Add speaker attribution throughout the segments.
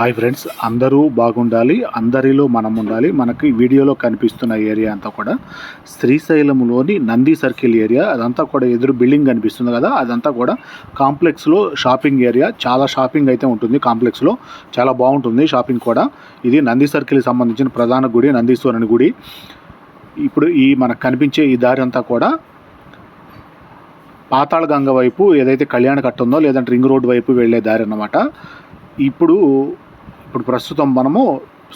Speaker 1: Hi friends అందరూ బాగుండాలి అందరిలో మనం ఉండాలి మనకి వీడియోలో కనిపిస్తున్న ఏరియా అంతా కూడా శ్రీశైలంలోని నంది సర్కిల్ ఏరియా. అదంతా కూడా ఎదురు బిల్డింగ్ కనిపిస్తుంది కదా అదంతా కూడా కాంప్లెక్స్లో షాపింగ్ ఏరియా. చాలా షాపింగ్ అయితే ఉంటుంది కాంప్లెక్స్లో. చాలా బాగుంటుంది షాపింగ్ కూడా. ఇది నంది సర్కిల్కి సంబంధించిన ప్రధాన గుడి నందీశ్వరుని గుడి. ఇప్పుడు ఈ మనకు కనిపించే ఈ దారి అంతా కూడా పాతాళ గంగ వైపు ఏదైతే కళ్యాణ కట్ట ఉందో లేదంటే రింగ్ రోడ్ వైపు వెళ్ళే దారి అన్నమాట. ఇప్పుడు ఇప్పుడు ప్రస్తుతం మనము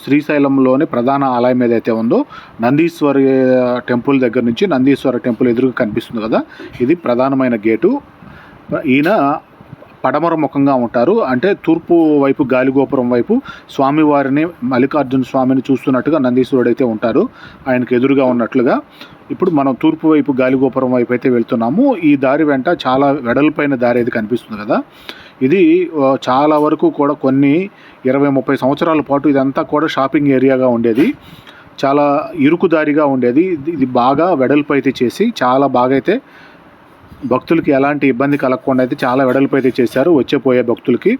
Speaker 1: శ్రీశైలంలోని ప్రధాన ఆలయం ఏదైతే ఉందో నందీశ్వర టెంపుల్ దగ్గర నుంచి నందీశ్వర టెంపుల్ ఎదురుగా కనిపిస్తుంది కదా. ఇది ప్రధానమైన గేటు. ఈయన పడమర ముఖంగా ఉంటారు. అంటే తూర్పు వైపు గాలిగోపురం వైపు స్వామివారిని మల్లికార్జున స్వామిని చూస్తున్నట్టుగా నందీశ్వరుడు అయితే ఉంటారు. ఆయనకు ఎదురుగా ఉన్నట్లుగా. ఇప్పుడు మనం తూర్పు వైపు గాలిగోపురం వైపు అయితే వెళ్తున్నాము. ఈ దారి వెంట చాలా వెడల్పైన దారి అయితే కనిపిస్తుంది కదా. ఇది చాలా వరకు కూడా కొన్ని ఇరవై ముప్పై సంవత్సరాల పాటు ఇదంతా కూడా షాపింగ్ ఏరియాగా ఉండేది. చాలా ఇరుకుదారిగా ఉండేది. ఇది- బాగా వెడల్పు అయితే చేసి చాలా బాగా అయితే భక్తులకి ఎలాంటి ఇబ్బంది కలగకుండా అయితే చాలా వెడల్పు అయితే చేశారు వచ్చే పోయే భక్తులకి.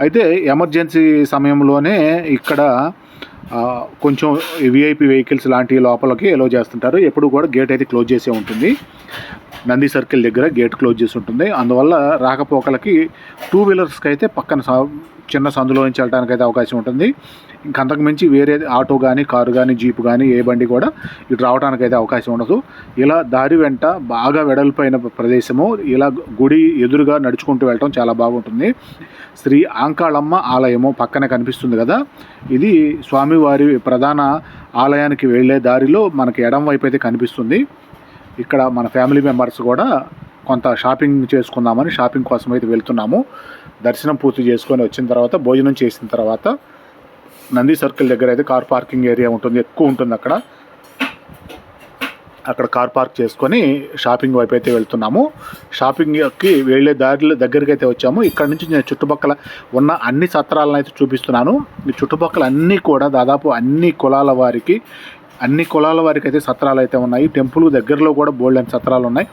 Speaker 1: అయితే ఎమర్జెన్సీ సమయంలోనే ఇక్కడ కొంచెం విఐపి వెహికల్స్ లాంటి లోపలికి ఎలో చేస్తుంటారు. ఎప్పుడు కూడా గేట్ అయితే క్లోజ్ చేసే ఉంటుంది. నంది సర్కిల్ దగ్గర గేట్ క్లోజ్ చేసి ఉంటుంది. అందువల్ల రాకపోకలకి టూ వీలర్స్కి అయితే పక్కన సా- చిన్న సందులో నుంచి వెళ్ళడానికి అయితే అవకాశం ఉంటుంది. ఇంక అంతకు మించి వేరే ఆటో కానీ కారు కానీ జీపు కానీ ఏ బండి కూడా ఇటు రావడానికి అయితే అవకాశం ఉండదు. ఇలా దారి వెంట బాగా వెడల్పైన ప్రదేశము ఇలా గుడి ఎదురుగా నడుచుకుంటూ వెళ్ళటం చాలా బాగుంటుంది. శ్రీ ఆంకాళమ్మ ఆలయము పక్కన కనిపిస్తుంది కదా? ఇది స్వామివారి ప్రధాన ఆలయానికి వెళ్ళే దారిలో మనకి ఎడం వైపు అయితే కనిపిస్తుంది. ఇక్కడ మన ఫ్యామిలీ మెంబర్స్ కూడా కొంత షాపింగ్ చేసుకుందామని షాపింగ్ కోసం అయితే వెళ్తున్నాము. దర్శనం పూర్తి చేసుకొని వచ్చిన తర్వాత భోజనం చేసిన తర్వాత నంది సర్కిల్ దగ్గర అయితే కార్ పార్కింగ్ ఏరియా ఉంటుంది ఎక్కువ ఉంటుంది అక్కడ. అక్కడ కార్ పార్క్ చేసుకొని షాపింగ్ వైపు అయితే వెళ్తున్నాము. షాపింగ్కి వెళ్ళే దారిలో దగ్గరికి అయితే వచ్చాము. ఇక్కడ నుంచి నేను చుట్టుపక్కల ఉన్న అన్ని సత్రాలను అయితే చూపిస్తున్నాను. ఈ చుట్టుపక్కల అన్నీ కూడా దాదాపు అన్ని కులాల వారికి అన్ని కులాల వారికి అయితే సత్రాలు అయితే ఉన్నాయి. టెంపుల్ దగ్గరలో కూడా బోల్డ్ అని సత్రాలు ఉన్నాయి.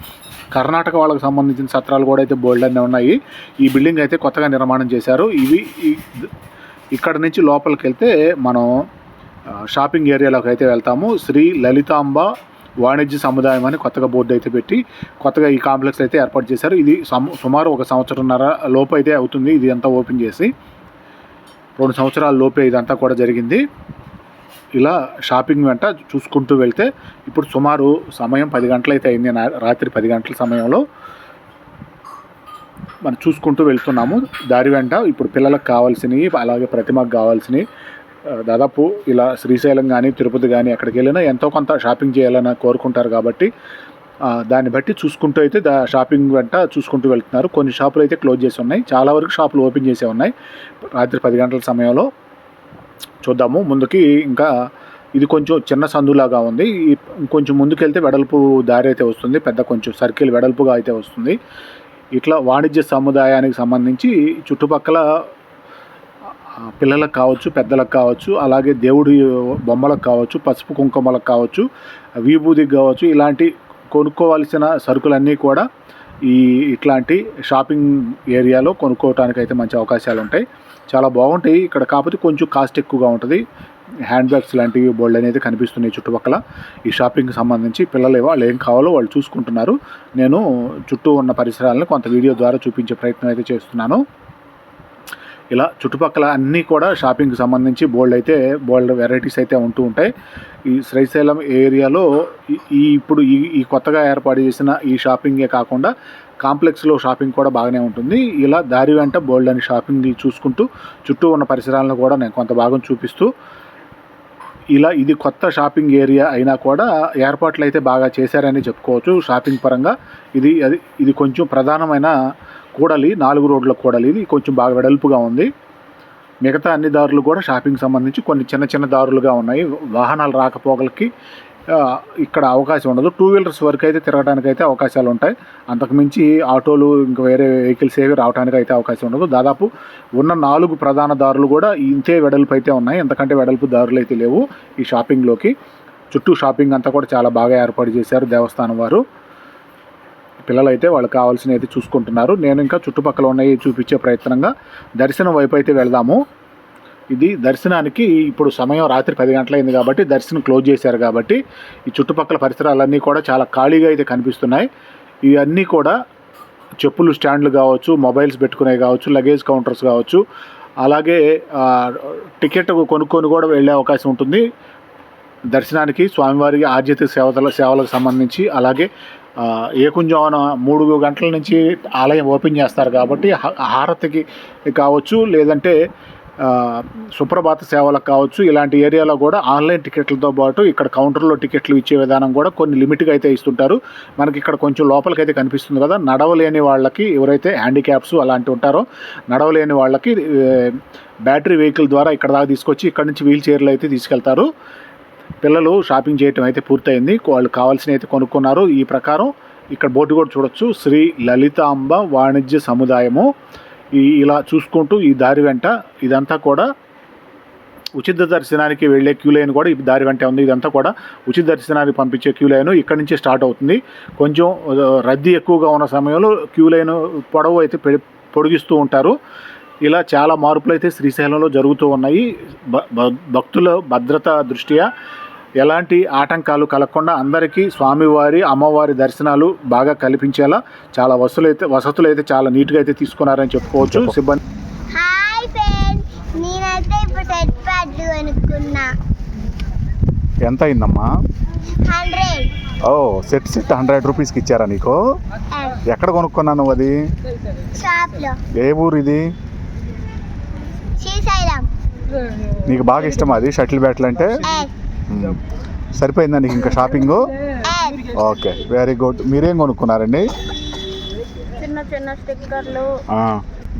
Speaker 1: కర్ణాటక వాళ్ళకి సంబంధించిన సత్రాలు కూడా అయితే బోల్డ్ అనే ఉన్నాయి. ఈ బిల్డింగ్ అయితే కొత్తగా నిర్మాణం చేశారు. ఇవి ఇక్కడ నుంచి లోపలికి వెళ్తే మనం షాపింగ్ ఏరియాలోకి అయితే వెళ్తాము. శ్రీ లలితాంబ వాణిజ్య సముదాయం అని కొత్తగా బోర్డు అయితే పెట్టి కొత్తగా ఈ కాంప్లెక్స్ అయితే ఏర్పాటు చేశారు. ఇది సుమారు ఒక సంవత్సరంన్నర లోపు అయితే అవుతుంది. ఇది అంతా ఓపెన్ చేసి రెండు సంవత్సరాల లోపే ఇదంతా కూడా జరిగింది. ఇలా షాపింగ్ వెంట చూసుకుంటూ వెళ్తే ఇప్పుడు సుమారు సమయం పది గంటలైతే అయింది. రాత్రి పది గంటల సమయంలో మనం చూసుకుంటూ వెళ్తున్నాము. దారి వెంట ఇప్పుడు పిల్లలకు కావాల్సినవి అలాగే ప్రతిమకు కావాల్సినవి దాదాపు ఇలా శ్రీశైలం కానీ తిరుపతి కానీ ఎక్కడికి వెళ్ళినా ఎంతో కొంత షాపింగ్ చేయాలని కోరుకుంటారు కాబట్టి దాన్ని బట్టి చూసుకుంటూ అయితే దా షాపింగ్ వెంట చూసుకుంటూ వెళ్తున్నారు. కొన్ని షాపులు అయితే క్లోజ్ చేసి ఉన్నాయి. చాలా వరకు షాపులు ఓపెన్ చేసే ఉన్నాయి. రాత్రి పది గంటల సమయంలో చూద్దాము. ముందుకి ఇంకా ఇది కొంచెం చిన్న సందులాగా ఉంది. ఈ కొంచెం ముందుకెళ్తే వెడల్పు దారి అయితే వస్తుంది. పెద్ద కొంచెం సర్కిల్ వెడల్పుగా అయితే వస్తుంది. ఇట్లా వాణిజ్య సముదాయానికి సంబంధించి చుట్టుపక్కల పిల్లలకు కావచ్చు పెద్దలకు కావచ్చు అలాగే దేవుడి బొమ్మలకు కావచ్చు పసుపు కుంకుమలకు కావచ్చు విభూతికి కావచ్చు ఇలాంటి కొనుక్కోవాల్సిన సరుకులన్నీ కూడా ఈ ఇట్లాంటి షాపింగ్ ఏరియాలో కొనుక్కోవటానికి అయితే మంచి అవకాశాలు ఉంటాయి చాలా బాగుంటాయి. ఇక్కడ కాకపోతే కొంచెం కాస్ట్ ఎక్కువగా ఉంటుంది. హ్యాండ్ బ్యాగ్స్ లాంటివి బోల్డ్ అనేది కనిపిస్తున్నాయి చుట్టుపక్కల. ఈ షాపింగ్కి సంబంధించి పిల్లలు వాళ్ళు ఏం కావాలో వాళ్ళు చూసుకుంటున్నారు. నేను చుట్టూ ఉన్న పరిసరాలను కొంత వీడియో ద్వారా చూపించే ప్రయత్నం అయితే చేస్తున్నాను. ఇలా చుట్టుపక్కల అన్నీ కూడా షాపింగ్కి సంబంధించి బోల్డ్ అయితే బోల్డ్ వెరైటీస్ అయితే ఉంటూ ఉంటాయి. ఈ శ్రీశైలం ఏరియాలో ఈ- ఈ ఇప్పుడు ఈ ఈ కొత్తగా ఏర్పాటు చేసిన ఈ షాపింగే కాకుండా కాంప్లెక్స్లో షాపింగ్ కూడా బాగానే ఉంటుంది. ఇలా దారి వెంట బోల్డ్ అని షాపింగ్ చూసుకుంటూ చుట్టూ ఉన్న పరిసరాలను కూడా నేను కొంత భాగం చూపిస్తూ ఇలా ఇది కొత్త షాపింగ్ ఏరియా అయినా కూడా ఏర్పాట్లు అయితే బాగా చేశారని చెప్పుకోవచ్చు. షాపింగ్ పరంగా ఇది అది ఇది కొంచెం ప్రధానమైన కూడలి నాలుగు రోడ్ల కూడలి. ఇది కొంచెం బాగా వెడల్పుగా ఉంది. మిగతా అన్ని దారులు కూడా షాపింగ్ సంబంధించి కొన్ని చిన్న చిన్న దారులుగా ఉన్నాయి. వాహనాలు రాకపోకలకి ఇక్కడ అవకాశం ఉండదు. టూ వీలర్స్ వరకు అయితే తిరగడానికి అయితే అవకాశాలు ఉంటాయి. అంతకుమించి ఆటోలు ఇంకా వేరే వెహికల్స్ ఏవి రావడానికి అయితే అవకాశం ఉండదు. దాదాపు ఉన్న నాలుగు ప్రధాన దారులు కూడా ఇంతే వెడల్పు అయితే ఉన్నాయి. ఎంతకంటే వెడల్పు దారులు అయితే లేవు ఈ షాపింగ్లోకి చుట్టూ షాపింగ్ అంతా కూడా చాలా బాగా ఏర్పాటు చేశారు దేవస్థానం వారు. పిల్లలైతే వాళ్ళకి కావాల్సినవి అయితే చూసుకుంటున్నారు. నేను ఇంకా చుట్టుపక్కల ఉన్నాయి చూపించే ప్రయత్నంగా దర్శనం వైపు అయితే వెళ్దాము. ఇది దర్శనానికి ఇప్పుడు సమయం రాత్రి పది గంటలైంది కాబట్టి దర్శనం క్లోజ్ చేశారు కాబట్టి ఈ చుట్టుపక్కల పరిసరాలన్నీ కూడా చాలా ఖాళీగా అయితే కనిపిస్తున్నాయి. ఇవన్నీ కూడా చెప్పులు స్టాండ్లు కావచ్చు మొబైల్స్ పెట్టుకునే కావచ్చు లగేజ్ కౌంటర్స్ కావచ్చు. అలాగే టికెట్ కొనుక్కొని కూడా వెళ్ళే అవకాశం ఉంటుంది. దర్శనానికి స్వామివారికి ఆర్జిత సేవల సేవలకు సంబంధించి అలాగే ఏకుంజామున మూడు గంటల నుంచి ఆలయం ఓపెన్ చేస్తారు కాబట్టి హ- హారతికి కావచ్చు లేదంటే సుప్రభాత సేవలకు కావచ్చు ఇలాంటి ఏరియాలో కూడా ఆన్లైన్ టికెట్లతో పాటు ఇక్కడ కౌంటర్లో టికెట్లు ఇచ్చే విధానం కూడా కొన్ని లిమిట్గా అయితే ఇస్తుంటారు. మనకి ఇక్కడ కొంచెం లోపలికైతే కనిపిస్తుంది కదా నడవలేని వాళ్ళకి ఎవరైతే హ్యాండిక్యాప్స్ అలాంటి ఉంటారో నడవలేని వాళ్ళకి బ్యాటరీ వెహికల్ ద్వారా ఇక్కడ దాకా తీసుకొచ్చి ఇక్కడ నుంచి వీల్ చైర్లు అయితే తీసుకెళ్తారు. పిల్లలు షాపింగ్ చేయటం అయితే పూర్తయింది. వాళ్ళు కావాల్సినవి అయితే కొనుక్కున్నారు. ఈ ప్రకారం ఇక్కడ బోర్డు కూడా చూడొచ్చు. శ్రీ లలితాంబ వాణిజ్య సముదాయము. ఇలా చూసుకుంటూ ఈ దారి వెంట ఇదంతా కూడా ఉచిత దర్శనానికి వెళ్ళే క్యూ లైన్ కూడా ఈ దారి వెంట ఉంది. ఇదంతా కూడా ఉచిత దర్శనానికి పంపించే క్యూ లైన్ ఇక్కడ నుంచి స్టార్ట్ అవుతుంది. కొంచెం రద్దీ ఎక్కువగా ఉన్న సమయంలో క్యూ లైన్ పొడవు అయితే పె- పొడిగిస్తూ ఉంటారు. ఇలా చాలా మార్పులు అయితే శ్రీశైలంలో జరుగుతూ ఉన్నాయి. భ- భ- భక్తుల భద్రత దృష్ట్యా ఎలాంటి ఆటంకాలు కలగకుండా అందరికీ స్వామివారి అమ్మవారి దర్శనాలు బాగా కల్పించేలా చాలా వసతులు అయితే వసతులు అయితే చాలా నీట్గా అయితే తీసుకున్నారని చెప్పుకోవచ్చు. సిబ్బంది
Speaker 2: హాయ్ ఫ్రెండ్స్ నేనైతే ఇప్పుడు సెట్ ప్యాడ్ కొనుక్కున్నా.
Speaker 1: ఎంత అయిందమ్మా? ఓ సెట్ సెట్ హండ్రెడ్ రూపీస్కి ఇచ్చారా నీకు? ఎక్కడ కొనుక్కున్నాను నువ్వు అది?
Speaker 2: షాప్లో.
Speaker 1: ఏ ఊరు ఇది నీకు బాగా ఇష్టం అది షటిల్ బ్యాట్లు అంటే. సరిపోయిందా నీకు ఇంకా షాపింగ్? ఓకే వెరీ గుడ్ మీరేం కొనుక్కున్నారండి?
Speaker 3: చిన్న చిన్న స్టిక్కర్లు.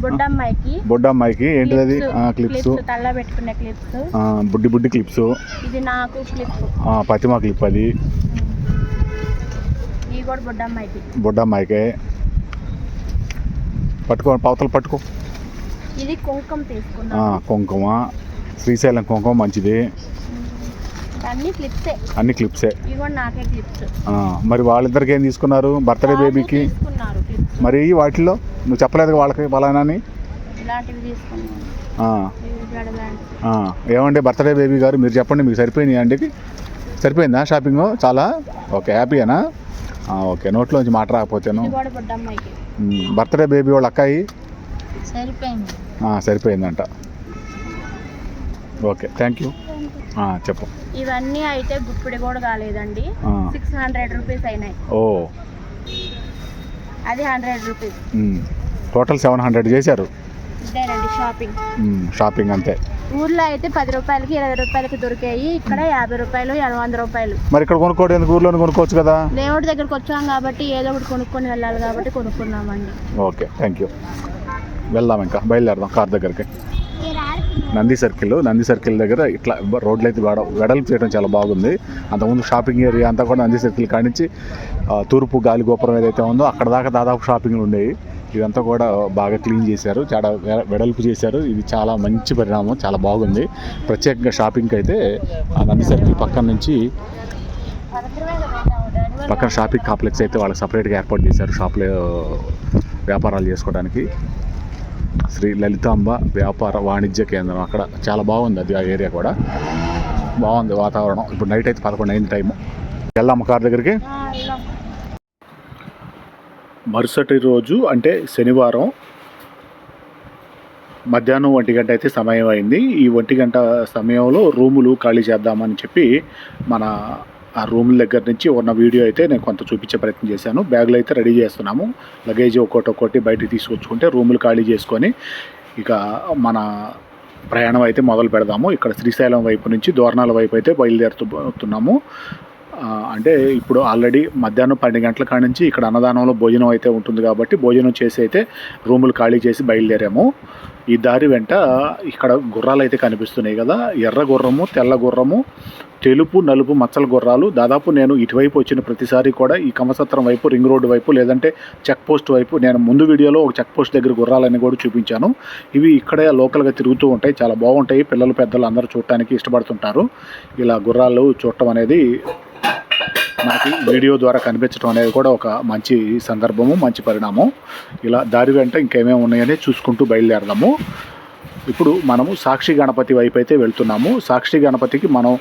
Speaker 3: బుడ్డమ్మాయికి.
Speaker 1: బొడ్డమ్మాయికి ఏంటిది అది?
Speaker 3: క్లిప్స్. తల్ల పెట్టుకునే క్లిప్స్.
Speaker 1: బుడ్డి బుడ్డి క్లిప్స్.
Speaker 3: ఇది నాకు క్లిప్.
Speaker 1: పతిమా క్లిప్ అది.
Speaker 3: ఇవి కూడా బుడ్డమ్మాయికి.
Speaker 1: బొడ్డమ్మాయికి. పట్టుకో పవతలు పట్టుకో.
Speaker 3: ఇది కుంకుమ
Speaker 1: ఆ,
Speaker 3: తీసుకున్నాను
Speaker 1: కుంకుమ? శ్రీశైలం కుంకుమ మంచిది.
Speaker 3: అన్ని క్లిప్సే
Speaker 1: అన్ని క్లిప్సే
Speaker 3: నాకే
Speaker 1: మరి వాళ్ళిద్దరికి ఏం తీసుకున్నారు? బర్త్డే బేబీకి
Speaker 3: తీసుకున్నారు క్లిప్స్
Speaker 1: మరి వాటిల్లో నువ్వు చెప్పలేదు వాళ్ళకి ఫలానాని?
Speaker 3: ఇలాంటివి తీసుకున్నాను.
Speaker 1: ఆ,
Speaker 3: ఇవి జడలాంటివి
Speaker 1: ఆ, ఏమండి బర్త్డే బేబీ గారు మీరు చెప్పండి మీకు సరిపోయినాయి అండి సరిపోయిందా షాపింగ్? చాలా? ఓకే హ్యాపీయేనా? ఆ, ఓకే నోట్లోంచి మాట రాకపోతేను.
Speaker 3: ఇది కూడా బుడ్డమ్మాయికి
Speaker 1: మ్, బర్త్డే బేబీ వాళ్ళ అక్కాయి?
Speaker 3: సరిపోయింది.
Speaker 1: ఆ, సరిపోయిందంట. ఓకే థ్యాంక్ యూ చెప్పు.
Speaker 3: ఇవన్నీ అయితే గుప్పిడి కూడా కాలేదండి. సిక్స్ హండ్రెడ్ రూపీస్ అయినాయి.
Speaker 1: ఓ.
Speaker 3: అది hundred rupees
Speaker 1: total seven hundred చేశారు.
Speaker 3: ఇదేనండి షాపింగ్
Speaker 1: షాపింగ్ అంతే.
Speaker 3: ఊర్లో అయితే పది రూపాయలకి ఇరవై రూపాయలకి దొరికాయి. ఇక్కడ యాభై రూపాయలు వంద రూపాయలు.
Speaker 1: మరి ఇక్కడ కొనుక్కోవడం ఎందుకు? ఊర్లోనే కొనుక్కోవచ్చు కదా?
Speaker 3: దేవుడి దగ్గరకు వచ్చాం కాబట్టి ఏదో ఒకటి కొనుక్కొని వెళ్ళాలి కాబట్టి కొనుక్కున్నామండి.
Speaker 1: ఓకే థ్యాంక్ యూ వెళ్దాం ఇంకా బయలుదేరదాం కార్ దగ్గరికి. నంది సర్కిల్ నంది సర్కిల్ దగ్గర ఇట్లా రోడ్లు అయితే వెడ వెడల్పు చేయడం చాలా బాగుంది. అంతకుముందు షాపింగ్ ఏరియా అంతా కూడా నంది సర్కిల్ కానించి తూర్పు గాలి గోపురం ఏదైతే ఉందో అక్కడ దాకా దాదాపు షాపింగ్లు ఉండేవి. ఇదంతా కూడా బాగా క్లీన్ చేశారు. చాలా వెడల్పు చేశారు. ఇది చాలా మంచి పరిణామం చాలా బాగుంది. ప్రత్యేకంగా షాపింగ్కి అయితే ఆ నంది సర్కిల్ పక్కన నుంచి పక్కన షాపింగ్ కాంప్లెక్స్ అయితే వాళ్ళకి సపరేట్గా ఏర్పాటు చేశారు. షాప్లో వ్యాపారాలు చేసుకోవడానికి. శ్రీ లలితాంబ వ్యాపార వాణిజ్య కేంద్రం. అక్కడ చాలా బాగుంది అది ఆ ఏరియా కూడా. బాగుంది వాతావరణం. ఇప్పుడు నైట్ అయితే పదకొండు అయింది టైము వెళ్దాం కార్ దగ్గరికి. మరుసటి రోజు అంటే శనివారం మధ్యాహ్నం ఒంటి గంట అయితే సమయం అయింది. ఈ ఒంటి గంట సమయంలో రూములు ఖాళీ చేద్దామని చెప్పి మన ఆ రూమ్ల దగ్గర నుంచి ఉన్న వీడియో అయితే నేను కొంత చూపించే ప్రయత్నం చేశాను. బ్యాగులు అయితే రెడీ చేస్తున్నాము. లగేజ్ ఒక్కొక్కటి ఒక్కోటి బయటికి తీసుకొచ్చుకుంటే రూములు ఖాళీ చేసుకొని ఇక మన ప్రయాణం అయితే మొదలు పెడదాము. ఇక్కడ శ్రీశైలం వైపు నుంచి దోరణాల వైపు అయితే బయలుదేరుతున్నాము అంటే ఇప్పుడు ఆల్రెడీ మధ్యాహ్నం పన్నెండు గంటల కాడ నుంచి ఇక్కడ అన్నదానంలో భోజనం అయితే ఉంటుంది కాబట్టి భోజనం చేసి అయితే రూములు ఖాళీ చేసి బయలుదేరాము. ఈ దారి వెంట ఇక్కడ గుర్రాలు అయితే కనిపిస్తున్నాయి కదా. ఎర్ర గుర్రము తెల్ల గుర్రము తెలుపు నలుపు మచ్చల గుర్రాలు. దాదాపు నేను ఇటువైపు వచ్చిన ప్రతిసారి కూడా ఈ కమసత్రం వైపు రింగ్ రోడ్డు వైపు లేదంటే చెక్ పోస్ట్ వైపు నేను ముందు వీడియోలో ఒక చెక్ పోస్ట్ దగ్గర గుర్రాలని కూడా చూపించాను. ఇవి ఇక్కడే లోకల్గా తిరుగుతూ ఉంటాయి. చాలా బాగుంటాయి. పిల్లలు పెద్దలు అందరూ చూడటానికి ఇష్టపడుతుంటారు. ఇలా గుర్రాలు చూడటం అనేది మనకి వీడియో ద్వారా కనిపించడం అనేది కూడా ఒక మంచి సందర్భము మంచి పరిణామం. ఇలా దారి వెంట ఇంకేమేమి ఉన్నాయని చూసుకుంటూ బయలుదేరదాము. ఇప్పుడు మనము సాక్షి గణపతి వైపు అయితే వెళ్తున్నాము. సాక్షి గణపతికి మనం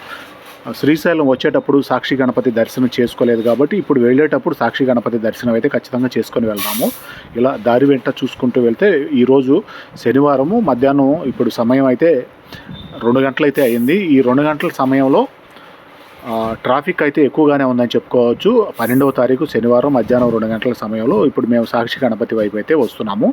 Speaker 1: శ్రీశైలం వచ్చేటప్పుడు సాక్షి గణపతి దర్శనం చేసుకోలేదు కాబట్టి ఇప్పుడు వెళ్ళేటప్పుడు సాక్షి గణపతి దర్శనం అయితే ఖచ్చితంగా చేసుకొని వెళ్దాము. ఇలా దారి వెంట చూసుకుంటూ వెళ్తే ఈరోజు శనివారము మధ్యాహ్నం ఇప్పుడు సమయం అయితే రెండు గంటలైతే అయింది. ఈ రెండు గంటల సమయంలో ట్రాఫిక్ అయితే ఎక్కువగానే ఉందని చెప్పుకోవచ్చు. పన్నెండవ తారీఖు శనివారం మధ్యాహ్నం రెండు గంటల సమయంలో ఇప్పుడు మేము సాక్షి గణపతి వైపు అయితే వస్తున్నాము.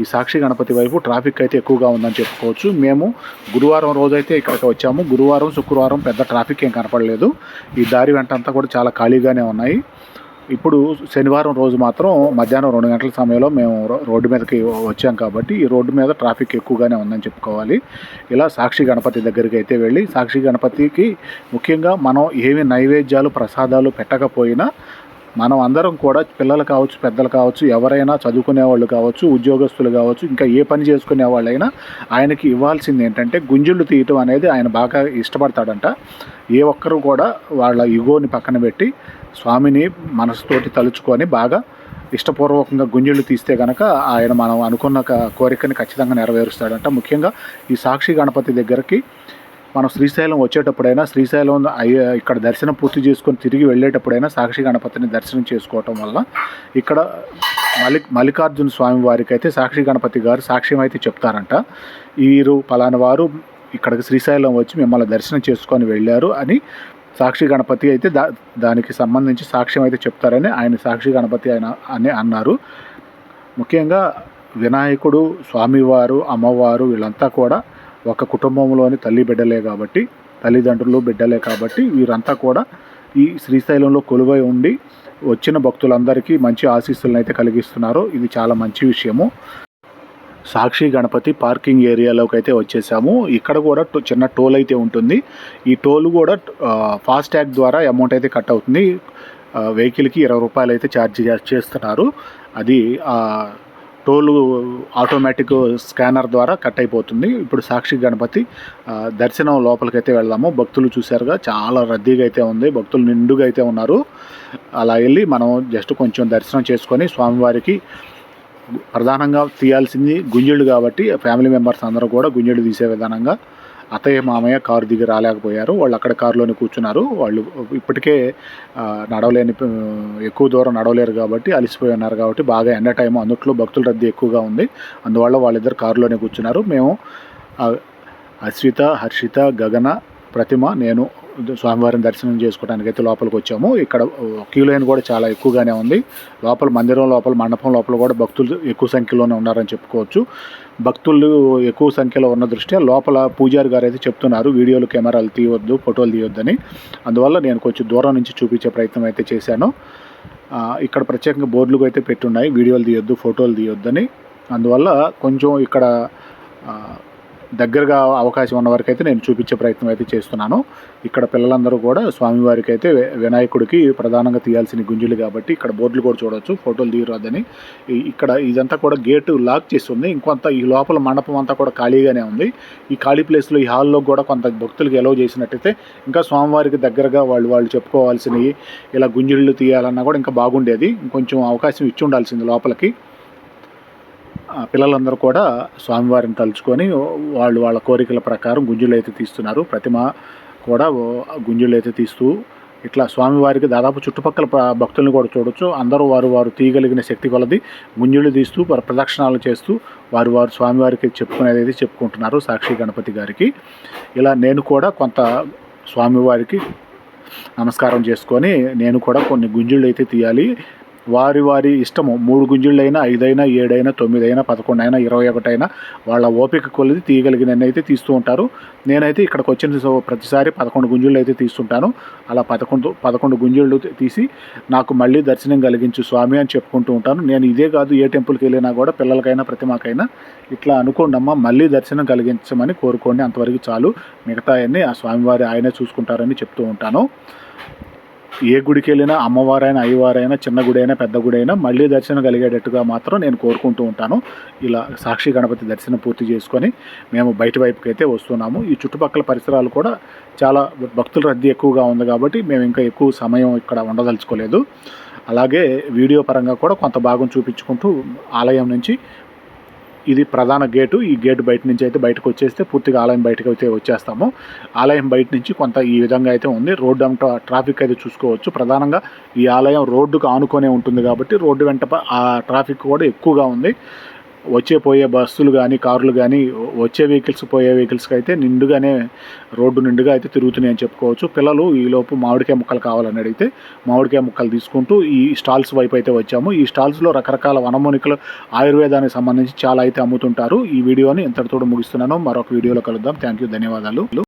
Speaker 1: ఈ సాక్షి గణపతి వైపు ట్రాఫిక్ అయితే ఎక్కువగా ఉందని చెప్పుకోవచ్చు. మేము గురువారం రోజు అయితే ఇక్కడికి వచ్చాము. గురువారం శుక్రవారం పెద్ద ట్రాఫిక్ ఏం కనపడలేదు. ఈ దారి వెంట అంతా కూడా చాలా ఖాళీగానే ఉన్నాయి. ఇప్పుడు శనివారం రోజు మాత్రం మధ్యాహ్నం రెండు గంటల సమయంలో మేము రోడ్డు మీదకి వచ్చాం కాబట్టి ఈ రోడ్డు మీద ట్రాఫిక్ ఎక్కువగానే ఉందని చెప్పుకోవాలి. ఇలా సాక్షి గణపతి దగ్గరికి అయితే వెళ్ళి సాక్షి గణపతికి ముఖ్యంగా మనం ఏమి నైవేద్యాలు ప్రసాదాలు పెట్టకపోయినా మనం అందరం కూడా పిల్లలు కావచ్చు పెద్దలు కావచ్చు ఎవరైనా చదువుకునే వాళ్ళు కావచ్చు ఉద్యోగస్తులు కావచ్చు ఇంకా ఏ పని చేసుకునే వాళ్ళైనా ఆయనకి ఇవ్వాల్సింది ఏంటంటే గుంజుళ్ళు తీయటం అనేది ఆయన బాగా ఇష్టపడతాడంట. ఏ ఒక్కరు కూడా వాళ్ళ ఇగోని పక్కన పెట్టి స్వామిని మనసుతోటి తలుచుకొని బాగా ఇష్టపూర్వకంగా గుంజలు తీస్తే కనుక ఆయన మనం అనుకున్న కోరికని ఖచ్చితంగా నెరవేరుస్తాడంట. ముఖ్యంగా ఈ సాక్షి గణపతి దగ్గరికి మనం శ్రీశైలం వచ్చేటప్పుడైనా శ్రీశైలం అయ్యే ఇక్కడ దర్శనం పూర్తి చేసుకొని తిరిగి వెళ్ళేటప్పుడైనా సాక్షి గణపతిని దర్శనం చేసుకోవటం వల్ల ఇక్కడ మల్లి మల్లికార్జున స్వామి వారికి అయితే సాక్షి గణపతి గారు సాక్ష్యం అయితే చెప్తారంట. వీరు పలానా వారు ఇక్కడికి శ్రీశైలం వచ్చి మిమ్మల్ని దర్శనం చేసుకొని వెళ్ళారు అని సాక్షి గణపతి అయితే దా దానికి సంబంధించి సాక్ష్యం అయితే చెప్తారని ఆయన సాక్షి గణపతి ఆయన అని అన్నారు. ముఖ్యంగా వినాయకుడు స్వామివారు అమ్మవారు వీళ్ళంతా కూడా ఒక కుటుంబంలోని తల్లి బిడ్డలే కాబట్టి తల్లిదండ్రులు బిడ్డలే కాబట్టి వీరంతా కూడా ఈ శ్రీశైలంలో కొలువై ఉండి వచ్చిన భక్తులందరికీ మంచి ఆశీస్సులను అయితే కలిగిస్తున్నారు. ఇది చాలా మంచి విషయము. సాక్షి గణపతి పార్కింగ్ ఏరియాలోకి అయితే వచ్చేసాము. ఇక్కడ కూడా టో- చిన్న టోల్ అయితే ఉంటుంది. ఈ టోల్ కూడా ఆ, ఫాస్ట్ ట్యాగ్ ద్వారా అమౌంట్ అయితే కట్ అవుతుంది. వెహికల్కి ఇరవై రూపాయలు అయితే ఛార్జ్ చేస్తున్నారు. అది టోలు టోల్ ఆటోమేటిక్ స్కానర్ ద్వారా కట్ అయిపోతుంది. ఇప్పుడు సాక్షి గణపతి దర్శనం దర్శనం లోపలికైతే వెళ్దాము. భక్తులు చూశారుగా చాలా రద్దీగా అయితే ఉంది. భక్తులు నిండుగా అయితే ఉన్నారు. అలా వెళ్ళి మనం జస్ట్ కొంచెం దర్శనం చేసుకొని స్వామివారికి ప్రధానంగా తీయాల్సింది గుంజళ్ళు కాబట్టి ఫ్యామిలీ మెంబర్స్ అందరూ కూడా గుంజళ్ళు తీసే విధానంగా అత్తయ్య మామయ్య కారు దిగి రాలేకపోయారు. వాళ్ళు అక్కడ కారులోనే కూర్చున్నారు. వాళ్ళు ఇప్పటికే నడవలేని ఎక్కువ దూరం నడవలేరు కాబట్టి అలసిపోయి ఉన్నారు కాబట్టి బాగా ఎండ టైం అందుట్లో భక్తుల రద్దీ ఎక్కువగా ఉంది. అందువల్ల వాళ్ళిద్దరు కారులోనే కూర్చున్నారు. మేము అశ్విత హర్షిత గగన ప్రతిమ నేను స్వామివారిని దర్శనం చేసుకోవడానికి అయితే లోపలికి వచ్చాము. ఇక్కడ క్యూ లైన్ కూడా చాలా ఎక్కువగానే ఉంది. లోపల మందిరం లోపల మండపం లోపల కూడా భక్తులు ఎక్కువ సంఖ్యలోనే ఉన్నారని చెప్పుకోవచ్చు. భక్తులు ఎక్కువ సంఖ్యలో ఉన్న దృష్ట్యా లోపల పూజారి గారు అయితే చెప్తున్నారు వీడియోలు కెమెరాలు తీయొద్దు ఫోటోలు తీయొద్దని. అందువల్ల నేను కొంచెం దూరం నుంచి చూపించే ప్రయత్నం అయితే చేశాను. ఇక్కడ ప్రత్యేకంగా బోర్డులు అయితే పెట్టున్నాయి. వీడియోలు తీయొద్దు ఫోటోలు తీయొద్దని. అందువల్ల కొంచెం ఇక్కడ దగ్గరగా అవకాశం ఉన్న వరకు అయితే నేను చూపించే ప్రయత్నం అయితే చేస్తున్నాను. ఇక్కడ పిల్లలందరూ కూడా స్వామివారికి అయితే వినాయకుడికి ప్రధానంగా తీయాల్సిన గుంజులు కాబట్టి ఇక్కడ బోర్డులు కూడా చూడొచ్చు ఫోటోలు తీయరాదని. ఇక్కడ ఇదంతా కూడా గేటు లాక్ చేసి ఉంది ఇంకొంత ఈ లోపల మండపం అంతా కూడా ఖాళీగానే ఉంది. ఈ ఖాళీ ప్లేస్లో ఈ హాల్లో కూడా కొంత భక్తులకు ఎలవ్ చేసినట్టయితే ఇంకా స్వామివారికి దగ్గరగా వాళ్ళు వాళ్ళు చెప్పుకోవాల్సినవి ఇలా గుంజిళ్ళు తీయాలన్నా కూడా ఇంకా బాగుండేది. ఇంకొంచెం అవకాశం ఇచ్చి ఉండాల్సింది లోపలికి. పిల్లలందరూ కూడా స్వామివారిని తలుచుకొని వాళ్ళు వాళ్ళ కోరికల ప్రకారం గుంజులు అయితే తీస్తున్నారు. ప్రతిమ కూడా గుంజులు అయితే తీస్తూ ఇట్లా స్వామివారికి దాదాపు చుట్టుపక్కల భక్తులను కూడా చూడొచ్చు. అందరూ వారు వారు తీయగలిగిన శక్తి కొలది గుంజులు తీస్తూ వారు ప్రదక్షిణాలు చేస్తూ వారు వారు స్వామివారికి చెప్పుకునేది అయితే చెప్పుకుంటున్నారు సాక్షి గణపతి గారికి. ఇలా నేను కూడా కొంత స్వామివారికి నమస్కారం చేసుకొని నేను కూడా కొన్ని గుంజులు అయితే తీయాలి. వారి వారి ఇష్టము. మూడు గుంజుళ్ళైనా ఐదైనా ఏడైనా తొమ్మిదైనా పదకొండు అయినా ఇరవై ఒకటైనా వాళ్ళ ఓపిక కొలిది తీయగలిగినన్ని అయితే తీస్తూ ఉంటారు. నేనైతే ఇక్కడికి వచ్చిన ప్రతిసారి పదకొండు గుంజుళ్ళు అయితే తీస్తుంటాను. అలా పదకొండు పదకొండు గుంజుళ్ళు తీసి నాకు మళ్ళీ దర్శనం కలిగించు స్వామి అని చెప్పుకుంటూ ఉంటాను. నేను ఇదే కాదు ఏ టెంపుల్కి వెళ్ళినా కూడా పిల్లలకైనా ప్రతిమాకైనా ఇట్లా అనుకోండమ్మా మళ్ళీ దర్శనం కలిగించమని కోరుకోండి. అంతవరకు చాలు. మిగతా అన్నీ ఆ స్వామివారి ఆయనే చూసుకుంటారని చెప్తూ ఉంటాను. ఏ గుడికి వెళ్ళినా అమ్మవారైనా అయ్యవారైనా చిన్న గుడి అయినా పెద్ద గుడి అయినా మళ్ళీ దర్శనం కలిగేటట్టుగా మాత్రం నేను కోరుకుంటూ ఉంటాను. ఇలా సాక్షి గణపతి దర్శనం పూర్తి చేసుకొని మేము బయట వైపుకి అయితే వస్తున్నాము. ఈ చుట్టుపక్కల పరిసరాలు కూడా చాలా భక్తుల రద్దీ ఎక్కువగా ఉంది కాబట్టి మేము ఇంకా ఎక్కువ సమయం ఇక్కడ ఉండదలుచుకోలేదు. అలాగే వీడియో పరంగా కూడా కొంత భాగం చూపించుకుంటూ ఆలయం నుంచి ఇది ప్రధాన గేటు. ఈ గేటు బయట నుంచి అయితే బయటకు వచ్చేస్తే పూర్తిగా ఆలయం బయటకు అయితే వచ్చేస్తాము. ఆలయం బయట నుంచి కొంత ఈ విధంగా అయితే ఉంది. రోడ్డు అంట ట్రాఫిక్ అయితే చూసుకోవచ్చు. ప్రధానంగా ఈ ఆలయం రోడ్డుకు ఆనుకొనే ఉంటుంది కాబట్టి రోడ్డు వెంట ఆ ట్రాఫిక్ కూడా ఎక్కువగా ఉంది. వచ్చే పోయే బస్సులు కానీ కార్లు కానీ వచ్చే వెహికల్స్ పోయే వెహికల్స్కి అయితే నిండుగానే రోడ్డు నిండుగా అయితే తిరుగుతున్నాయి అని చెప్పుకోవచ్చు. పిల్లలు ఈలోపు మామిడికాయ ముక్కలు కావాలని అడిగితే మామిడికాయ ముక్కలు తీసుకుంటూ ఈ స్టాల్స్ వైపు అయితే వచ్చాము. ఈ స్టాల్స్లో రకరకాల వనమూనికలు ఆయుర్వేదానికి సంబంధించి చాలా అయితే అమ్ముతుంటారు. ఈ వీడియోని ఇంతటితో ముగిస్తున్నాను. మరొక వీడియోలో కలుద్దాం. థ్యాంక్ యూ ధన్యవాదాలు.